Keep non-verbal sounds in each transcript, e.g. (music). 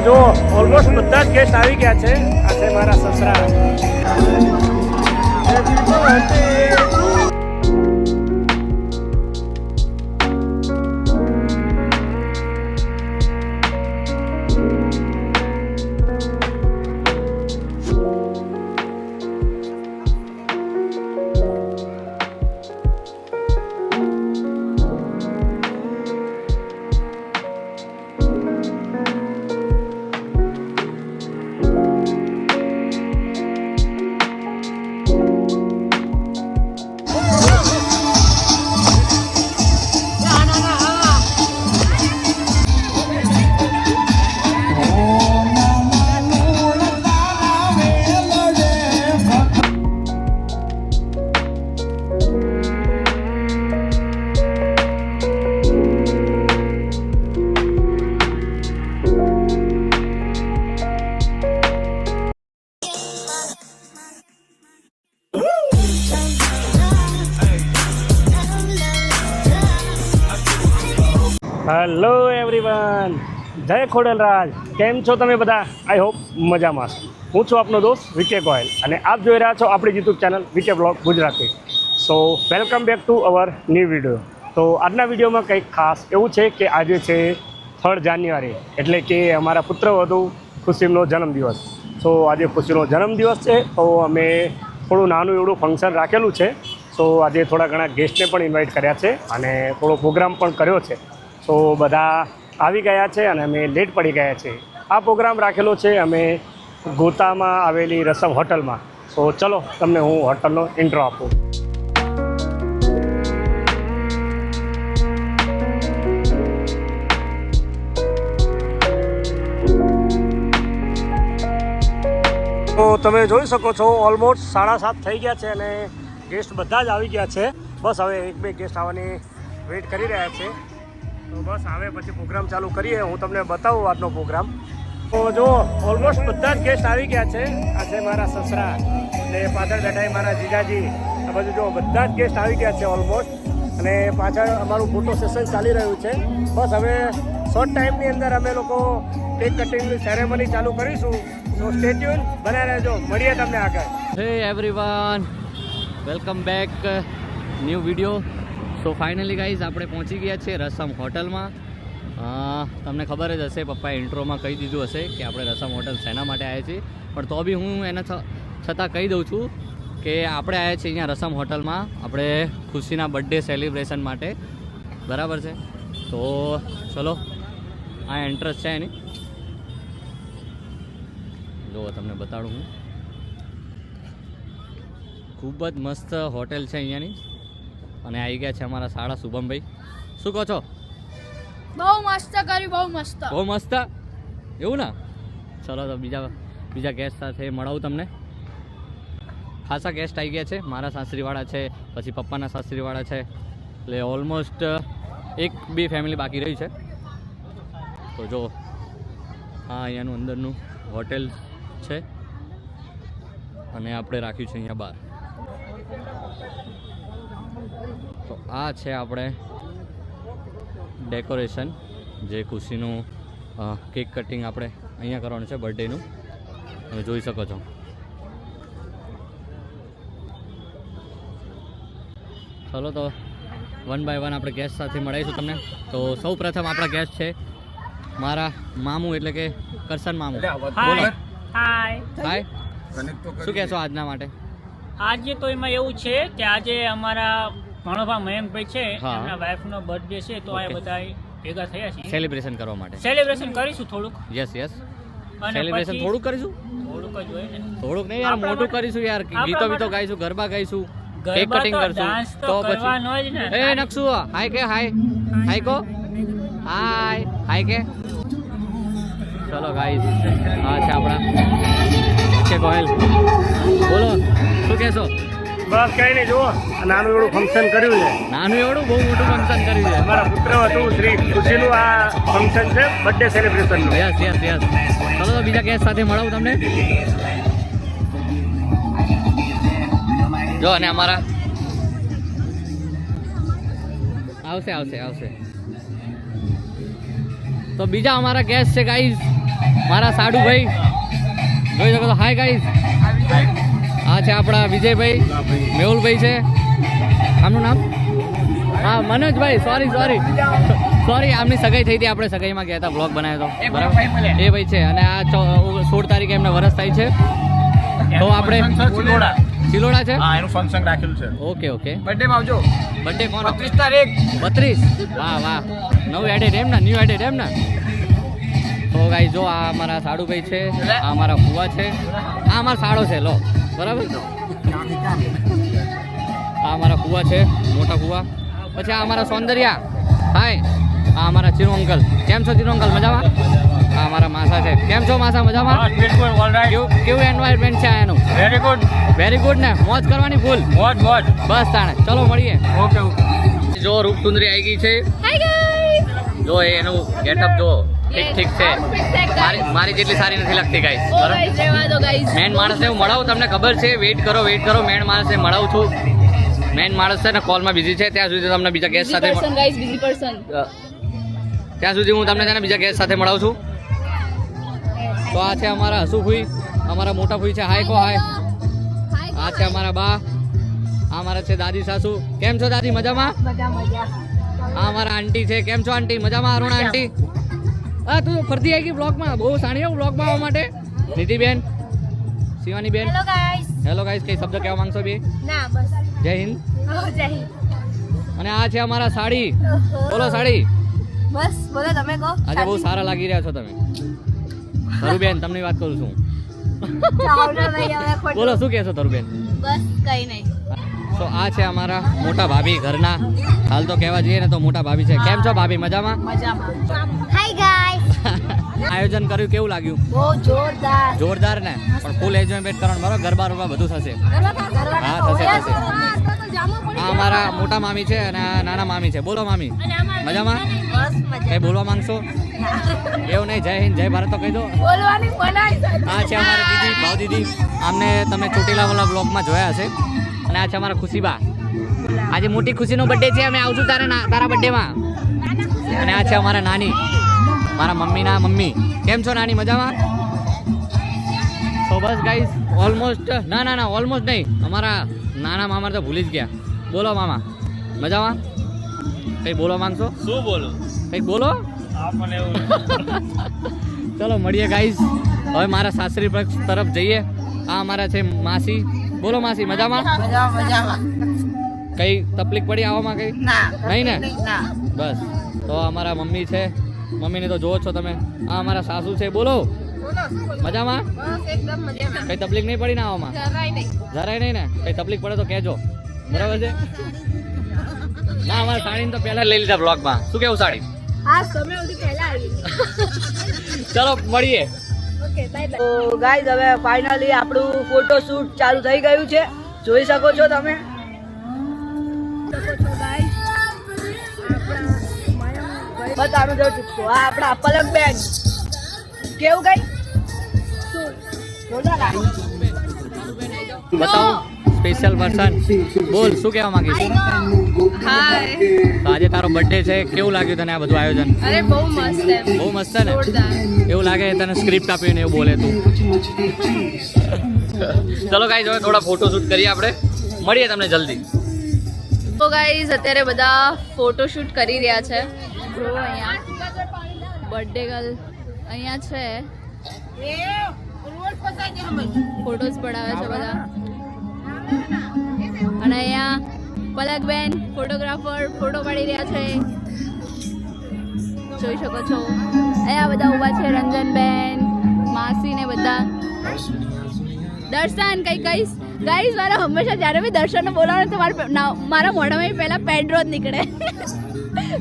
જો ઓલમોસ્ટ બધા જ ગેસ્ટ આવી ગયા છે. આ છે મારા સસરા. જય ખોડલરાજ કેમ છો તમે બધા? આઈ હોપ મજામાં હું છું આપનો દોસ્ત વિકે ગોયલ અને આપ જોઈ રહ્યા છો આપણી YouTube channel VK vlog Gujarati. So welcome back to our new video તો આજના વિડીયોમાં કંઈક ખાસ એવું છે કે આજે છે થર્ડ જાન્યુઆરી એટલે કે અમારા પુત્રવધુ ખુશીનો જન્મદિવસ. સો આજે ખુશીનો જન્મદિવસ છે, તો અમે થોડું નાનું એવડું ફંક્શન રાખેલું છે. સો આજે થોડા ઘણા ગેસ્ટને પણ ઇન્વાઇટ કર્યા છે અને થોડો પ્રોગ્રામ પણ કર્યો છે. તો બધા આવી ગયા છે અને અમે લેટ પડી ગયા છે. આ પ્રોગ્રામ રાખેલો છે અમે ગોતામાં આવેલી રસમ હોટલમાં. તો ચલો તમને હું હોટલનો ઇન્ટ્રો આપું. તો તમે જોઈ શકો છો ઓલમોસ્ટ સાડા સાત થઈ ગયા છે અને ગેસ્ટ બધા જ આવી ગયા છે. બસ હવે એક બે ગેસ્ટ આવવાની વેઇટ કરી રહ્યા છે. તો બસ આવે પછી પ્રોગ્રામ ચાલુ કરીએ. હું તમને બતાવું આજનો પ્રોગ્રામ. તો જો ઓલમોસ્ટ બધા જ ગેસ્ટ આવી ગયા છે. આ છે મારા સસરા અને પાછળ બેઠા મારા જીજાજી. આ બધું જો બધા જ ગેસ્ટ આવી ગયા છે ઓલમોસ્ટ અને પાછળ અમારું ફોટો સેશન ચાલી રહ્યું છે. બસ હવે શોર્ટ ટાઈમની અંદર અમે લોકો કેક કટિંગની સેરેમની ચાલુ કરીશું. તો સ્ટેચ્યુન બને રહેજો. મળીએ તમને આગળ. Hey everyone welcome back new video so finally guys આપણે પહોંચી ગયા છીએ રસમ હોટલમાં. તમને ખબર જ હશે, પપ્પાએ ઇન્ટ્રોમાં કહી દીધું હશે કે આપણે રસમ હોટલ શેના માટે આવ્યા છીએ. પણ તો બી હું એના છતાં કહી દઉં છું કે આપણે આવ્યા છીએ અહીંયા રસમ હોટલમાં. આપણે ખુશીના બર્થડે સેલિબ્રેશન માટે. બરાબર છે? તો ચલો, આ એન્ટ્રન્સ છે એની. જો, તમને બતાડું હું. ખૂબ જ મસ્ત હોટેલ છે અહીંયાની. અને આવી ગયા છે અમારા સાળા શુભમભાઈ. શું કહો છો? બહુ મસ્ત કર્યું બહુ મસ્ત. બહુ મસ્ત? એવું ને? ચલો તો બીજા બીજા ગેસ્ટ સાથે મળાવું તમને. ખાસા ગેસ્ટ આવી ગયા છે. મારા સાસરીવાળા છે પછી પપ્પાના સાસરીવાળા છે. એટલે ઓલમોસ્ટ એક બે ફેમિલી બાકી રહી છે. તો જો આ અહીંયાનું અંદરનું હોટેલ છે. અને આપણે રાખ્યું છે અહીંયા બહાર તો આ છે આપણે ડેકોરેશન. જે ખુશીનું કેક કટિંગ આપણે અહીંયા કરવાનું છે બર્થડેનું. તમે જોઈ શકો છો. ચલો તો વન બાય વન આપણે ગેસ્ટ સાથે મળીશું તમને. તો સૌ પ્રથમ આપણા ગેસ્ટ છે મારા મામું એટલે કે કરશન મામું. બોલો. હાય હાય શું કહેશો આજના માટે? આજે તો એમાં એવું છે કે આજે અમારા ભણોભા મયંકભાઈ છે. એમના વાઈફનો બર્થડે છે તો આ બધા ભેગા થયા છે સેલિબ્રેશન કરવા માટે. સેલિબ્રેશન કરીશું થોડુંક. યસ યસ સેલિબ્રેશન થોડુંક કરીશું? થોડુંક જ હોય ને. થોડુંક નહીં યાર મોટું કરીશું યાર. ગીતો બીતો ગાઈશું ગરબા ગાઈશું. કેક કટિંગ કરશું. તો. પછી એ નકશુ હાય કે હાય. હાય કો. હાય. હાય કે. ચલો ગાઈસ હા છે આપણા. કે ગોહેલ બોલો શું કહેશો? બસ કઈ નહીં જુઓ. નાનું એવડું ફંક્શન કર્યું છે. નાનું એવડું બહુ મોટું ફંક્શન કર્યું છે. મારા પુત્ર હતું શ્રી ખુશીનું આ ફંક્શન છે બર્થડે સેલિબ્રેશનનું યસ યસ યસ ચલો તો બીજા ગેસ્ટ સાથે મળાવું તમને. જો અને અમારા આવશે આવશે આવશે. તો બીજા અમારા ગેસ્ટ છે ગાઈઝ મારા સાડુભાઈ. જોઈ શકો તો હાય ગાઈઝ આ છે આપણા વિજયભાઈ મેહુલભાઈ છે. આમનું નામ? હા મનોજભાઈ સોરી સોરી સોરી આમની સગાઈ થઈ હતી આપણે સગાઈમાં ગયા હતા બ્લોગ બનાવ્યો હતો. બરાબર? એ ભાઈ છે અને આ સોળ તારીખે એમને વરસ થાય છે. તો આપણે સિલોડા છે હા એનું ફંક્શન રાખેલું છે. ઓકે ઓકે બર્થડે માં આવજો. બર્થડે કોણ પચીસ તારીખ. બત્રીસ? વાહ વાહ. નવું એડેડ એમ ના ન્યૂ એડેડ એમ ને? તો ગાઈ જો આ અમારા સાડુભાઈ છે આ અમારા ફુવા છે. આ અમારો સાડો છે લો. બરાબર? આ અમારા કુવા છે મોટા કુવા પછી આ અમારા સૌંદર્યા. હાય આ અમારા ચીનુ અંકલ. કેમ છો ચીનુ અંકલ મજામાં? આ અમારા માસા છે. કેમ છો માસા મજામાં? કેવું એન્વાયરમેન્ટ છે આ એનું? વેરી ગુડ વેરી ગુડ ને? મોજ કરવાની ફૂલ મોજ મોજ. બસ તાણે. ચલો મળીએ. ઓકે ઓકે જો રૂપસુંદરી આવી ગઈ છે. જો એનું ગેટઅપ જો ઠીક ઠીક છે. મારી મારી જેટલી સારી નથી લાગતી ગાઈસ ગાઈસ મેન માણસને હું મળાવું તમને ખબર છે? વેઇટ કરો વેઇટ કરો. મેન માણસને મળાવું છું. મેન માણસ છે ને કોલમાં બિઝી છે. ત્યાં સુધી તમને બીજા ગેસ્ટ સાથે ત્યાં સુધી હું તમને છે ને બીજા ગેસ્ટ સાથે મળાવું છું. તો આ છે અમારા હસુફુઈ અમારા મોટા ફુઈ છે. હાય કો હાય આ છે અમારા બા. આ અમારા છે દાદી સાસુ. કેમ છો દાદી? મજામાં? મજા મજા. આ અમારા આંટી છે. કેમ છો આંટી મજામાં અરુણા આંટી હા તું ફરતી આવી ગઈ બ્લોગમાં બહુ સાણી હો બ્લોગમાં આવવા માટે. નિધિબેન શિવાની બેન હેલો ગાઈસ હેલો ગાઈસ કઈ શબ્દ કહેવા માંગશો બે? ના બસ. જય હિન્દ. જય હિન્દ. અને આ છે અમારા સાડી. બોલો સાડી. બસ બોલો તમે કહો. આજે બહુ સારા લાગી રહ્યા છો તમે. ધરુબેન તમને વાત કરું છું. બોલો શું કહેશો ધરુબેન? બસ કઈ નહીં. તો આ છે અમારા મોટા ભાભી ઘરના. હાલ તો કહેવા જઈએ ને તો મોટા ભાભી છે. કેમ છો ભાભી? મજામાં? હાય ગાઈસ (laughs) આયોજન કર્યું કેવું લાગ્યું? બહુ જોરદાર. જોરદાર ને? પણ ફૂલ એન્જોયમેન્ટ કરવાનું. બરોબર? ગરબા રબા બધું થશે. હા થશે થશે. આ અમારા મોટા મામી છે અને આ નાના મામી છે. બોલો મામી. મજામાં? એ કઈ બોલવા માંગશો? એવું નહીં. જય હિન્દ જય ભારત તો કહી દો. હા આ છે અમારી દીદી ભાવ દીદી આમને તમે ચોટીલા વાળા બ્લોગમાં જોયા હશે. અને આ છે અમારા ખુશીબા. આજે મોટી ખુશીનો બર્થડે છે અમે આવશું તારે ના- તારા બર્થડેમાં અને આ છે અમારા નાની. મારા મમ્મીના મમ્મી. કેમ છો નાની મજામાં? તો બસ ગાઈઝ ઓલમોસ્ટ ના ના ના ઓલમોસ્ટ નહીં. અમારા નાના મામા તો ભૂલી જ ગયા. બોલો મામા. મજામાં? કંઈ બોલવા માંગશો? શું બોલો? કંઈક બોલો? (laughs) ચલો મળીએ ગાઈઝ હવે મારા સાસરી પક્ષ તરફ જઈએ. આ અમારા છે માસી. બોલો માસી મજામાં? કઈ તકલીફ પડી આવવામાં કઈ? નહીં ને? બસ. તો અમારા મમ્મી છે. મમ્મીને તો જોવો છો તમે. આ અમારા સાસુ છે. બોલો. મજામાં? એકદમ મજામાં. કઈ તકલીફ નહીં પડી ને આવવામાં જરાય નહીં. જરાય નહીં ને? કઈ તકલીફ પડે તો કહેજો. બરાબર છે? ના અમારા સાડીને તો પહેલા લઈ લીધા બ્લોગમાં શું કેવું સાડી? ચલો મળીએ. તો ગાઈઝ હવે ફાઇનલી આપણું ફોટો શૂટ ચાલુ થઈ ગયું છે. જોઈ શકો છો તમે. બતાવું જો ચૂકશો આ આપણા પલક બેન કેવું કઈ? જોરદાર બતાવો. સ્પેશિયલ પર્સન બોલ શું કહેવા માંગીશ? હાય તો આજે તારો બર્થડે છે. કેવું લાગ્યું તને આ બધું આયોજન? અરે બહુ મસ્ત છે બહુ મસ્ત છે ને? એવું લાગે તને સ્ક્રિપ્ટ આપીને એવું બોલે તું. ચલો ગાઈઝ હવે થોડા ફોટો શૂટ કરીએ આપણે. મળીએ તમને જલ્દી. તો ગાઈઝ અત્યારે બધા ફોટોશૂટ કરી રહ્યા છે. જો અહીંયા બર્થડે ગર્લ અહીંયા છે. ફોટોઝ પડાવે છે બધા. અને અહીંયા પલકબેન ફોટોગ્રાફર ફોટો પાડી રહ્યા છે. જોઈ શકો છો. અહીંયા બધા ઊભા છે રંજનબેન માસી ને બધા. દર્શન કઈ કઈશ ગાઈસ મારા હંમેશા જ્યારે બી દર્શનને બોલાવો તો મારા મારા મોઢામાં પહેલાં પેડ્રો જ નીકળે.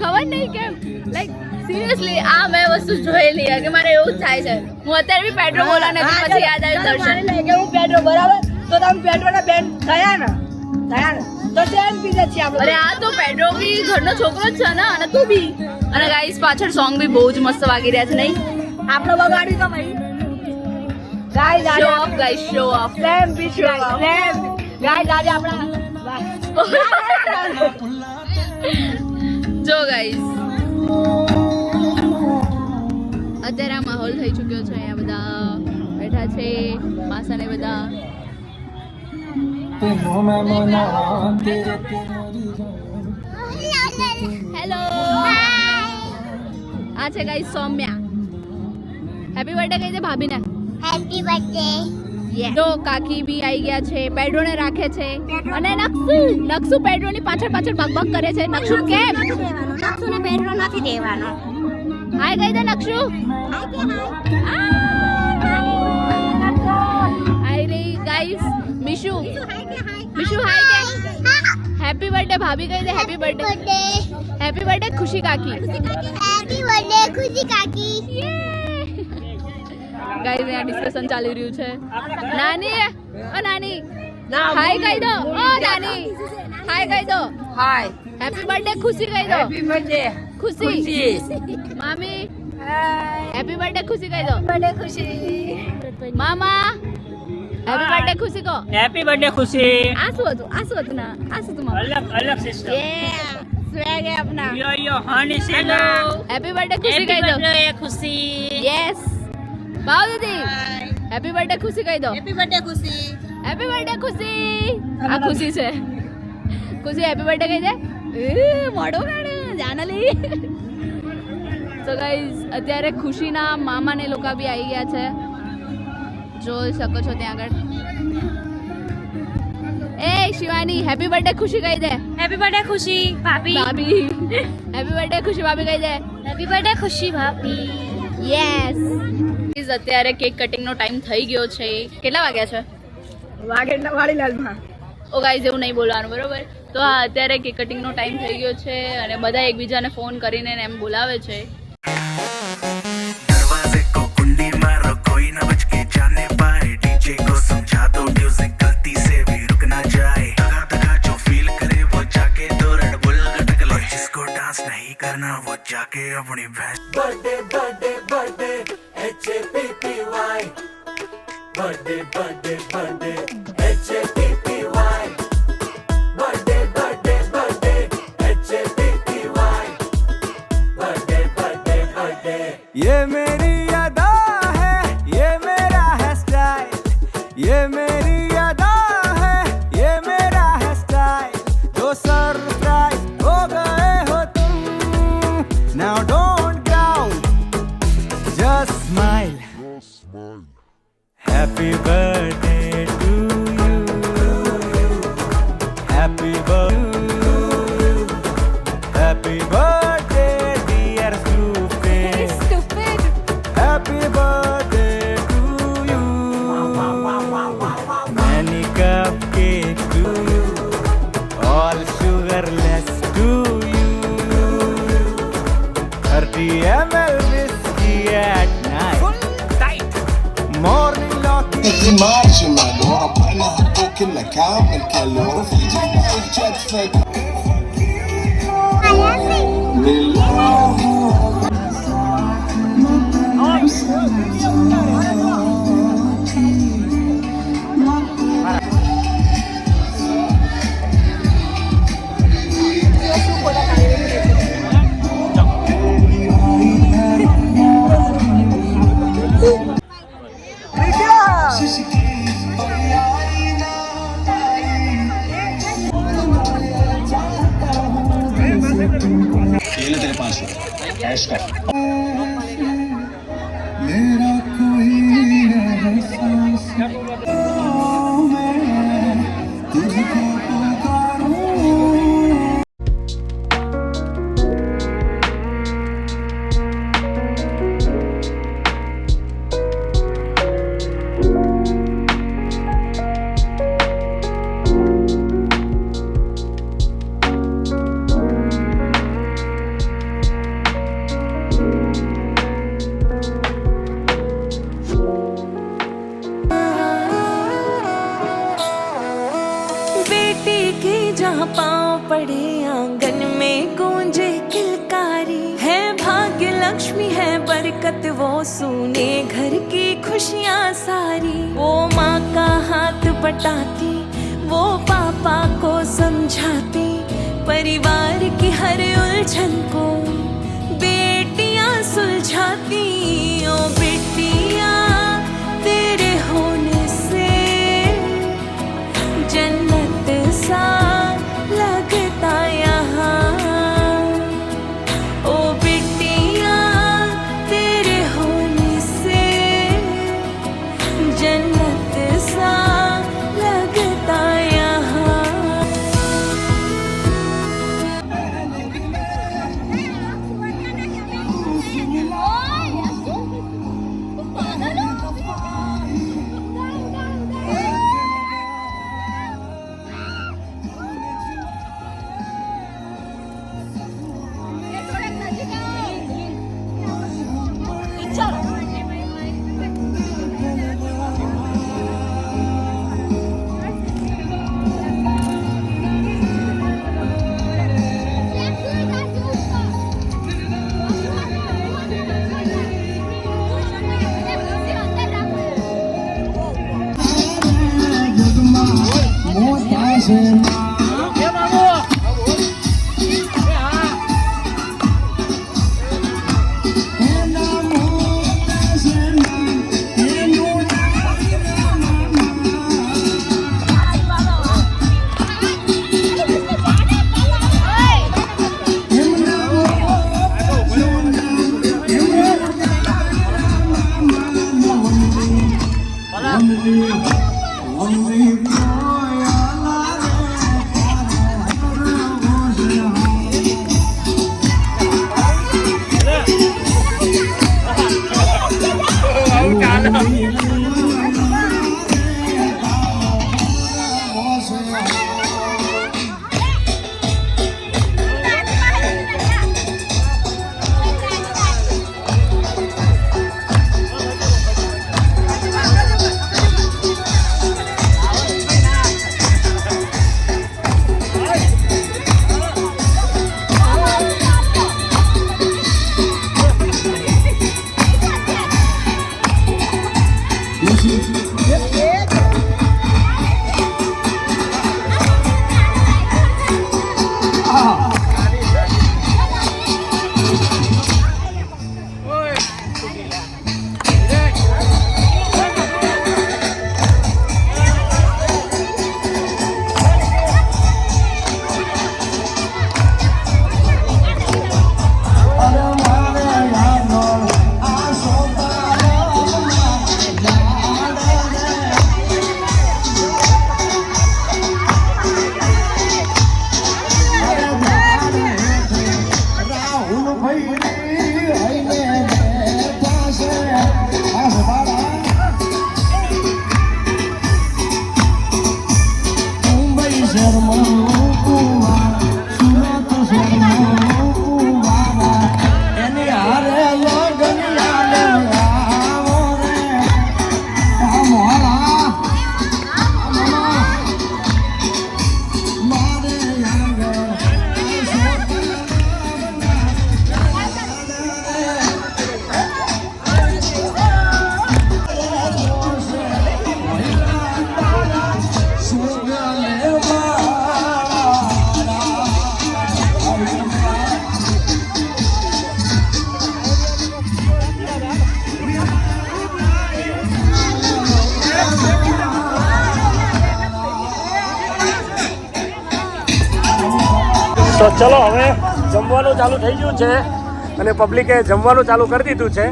ખબર નહીં કેમ? લાઈક સિરિયસલી આ મેં વસ્તુ જોયેલી કે મારે એવું જ થાય છે. હું અત્યારે બી પેડ્રો બોલાને નથી પછી યાદ આવ્યું દર્શન હું પેટ્રો બરાબર? તો તમે પેટ્રોના બેન થયા ને થયા ને તો ચેન પીધે છે આપણે. અરે આ તો પેડ્રો બી ઘરનો છોકરો જ છે ને અને તું બી. અને ગાઈસ પાછળ સોંગ બી બહુ જ મસ્ત વાગી રહ્યા છે નહીં? આપણે બગાડ્યું તો ભાઈ. Guys show off guys show off same piece same guys આજે આપણા જો ગાઈસ અત્યારે આ માહોલ થઈ ચૂક્યો છે અહીંયા બધા બેઠા છે માસાને બધા. હેલો આ છે ગાઈ સૌમ્યા. હેપી બર્થડે કહી દે ભાભીને. હેપી બર્થડે તો કાકી બી આવી ગયા છે પેડ્રોને રાખે છે. અને નક્ષુ નક્ષુ પેડ્રોની પાછળ પાછળ બકબક કરે છે. નક્ષુ કેમ? નક્ષુને પેડ્રો નથી દેવાનો. હાય કહી દે નક્ષુ હાય રે ગાઈસ મિશુ મિશુ હાય કે હેપી બર્થડે ભાભી કહી દે happy birthday birthday happy birthday Khushi કાકી હેપી બર્થડે ખુશી કાકી ગાઈસ અહીંયા ડિસ્કશન ચાલી રહ્યું છે નાની ઓ નાની હાય કહી દો ઓ નાની હાય કહી દો હાય હેપી બર્થડે ખુશી કહી દો હેપી બર્થડે ખુશી મામી હેપી બર્થડે ખુશી કહી દો બર્થડે ખુશી મામા હેપી બર્થડે ખુશી કહો હેપી બર્થડે ખુશી આ શું હતું આ શું હતું ના આ શું હતું મામા અલગ અલગ સિસ્ટમ Yeah, swag है अपना યો યો હાની સેના हैप्पी बर्थडे खुशी कह दो ખુશી यस बाओ दीदी हैप्पी बर्थडे खुशी कह दो happy birthday Khushi happy birthday Khushi આ ખુશી છે ખુશી હેપી બર્થડે કહી દે એ, મોઢો કાઢે જાનલી તો ગાઈઝ અત્યારે ખુશીના મામા ને લોકો બી આવી ગયા છે જોઈ શકો છો ત્યાં આગળ. એ શિવાની હેપી બર્થડે ખુશી કહી દે. હેપી બર્થડે ખુશી ભાભી. ભાભી. હેપી બર્થડે ખુશી ભાભી કહી દે. હેપી બર્થડે ખુશી ભાભી. યસ અત્યારે કેક કટિંગનો ટાઈમ થઈ ગયો છે. કેટલા વાગ્યા છે? વાગે વાડીલાલમાં ઓ ગાઈઝ એવું નહીં બોલવાનું બરોબર? તો હા અત્યારે કેક કટિંગનો ટાઈમ થઈ ગયો છે અને બધા એકબીજાને ફોન કરીને એમ બોલાવે છે. ਜਾ ਕੇ ਆਪਣੀ ਭੈਣ birthday birthday birthday H A P P Y birthday birthday كنا كامل كالور في جنبك جدفك તો ચલો હવે જમવાનું ચાલુ થઈ ગયું છે અને પબ્લિકે જમવાનું ચાલુ કરી દીધું છે.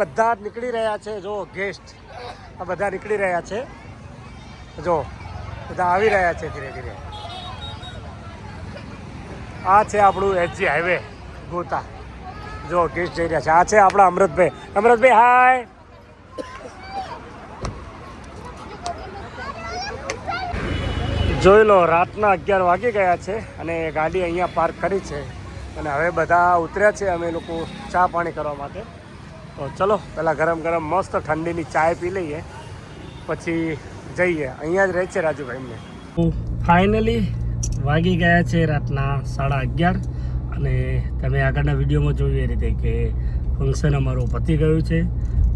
બધા નીકળી રહ્યા છે. જો ગેસ્ટ આ બધા નીકળી રહ્યા છે. જો, બધા આવી રહ્યા છે ધીરે ધીરે. આ છે આપણું એચજી હાઈવે ગોતા. જો ગેસ્ટ જઈ રહ્યા છે. આ છે આપણા અમૃતભાઈ. અમૃતભાઈ હાય જોઈ લો, રાતના અગિયાર વાગી ગયા છે અને ગાડી અહીંયા પાર્ક કરી છે. અને હવે બધા ઉતર્યા છે અમે લોકો ચા પાણી કરવા માટે. તો ચલો. પહેલાં ગરમ ગરમ મસ્ત ઠંડીની ચાય પી લઈએ. પછી જઈએ. અહીંયા જ રહે છે રાજુભાઈ એમને. ફાઇનલી વાગી ગયા છે રાતના સાડા અગિયાર અને તમે આગળના વિડીયોમાં જોયું એ રીતે કે ફંક્શન અમારું પતી ગયું છે.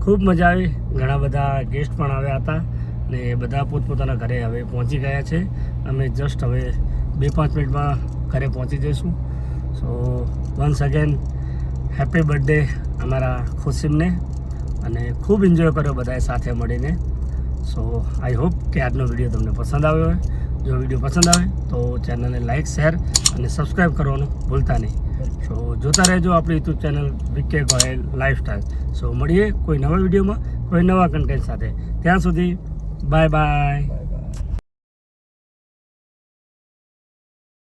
ખૂબ મજા આવી. ઘણા બધા ગેસ્ટ પણ આવ્યા હતા ને બધા પોતપોતાના ઘરે હવે પહોંચી ગયા છે. અમે જસ્ટ હવે બે પાંચ મિનિટમાં ઘરે પહોંચી જઈશું. So once again happy birthday અમારા ખુશીમને અને ખૂબ એન્જોય કર્યો બધાએ સાથે મળીને. સો આઈ હોપ કે આજનો વીડિયો તમને પસંદ આવ્યો હોય. જો વીડિયો પસંદ આવે તો ચેનલને લાઇક શેર અને સબસ્ક્રાઈબ કરવાનું ભૂલતા નહીં. સો જોતા રહેજો આપણી YouTube channel VK Goyal lifestyle so મળીએ કોઈ નવા વિડીયોમાં કોઈ નવા કન્ટેન્ટ સાથે. ત્યાં સુધી બાય બાય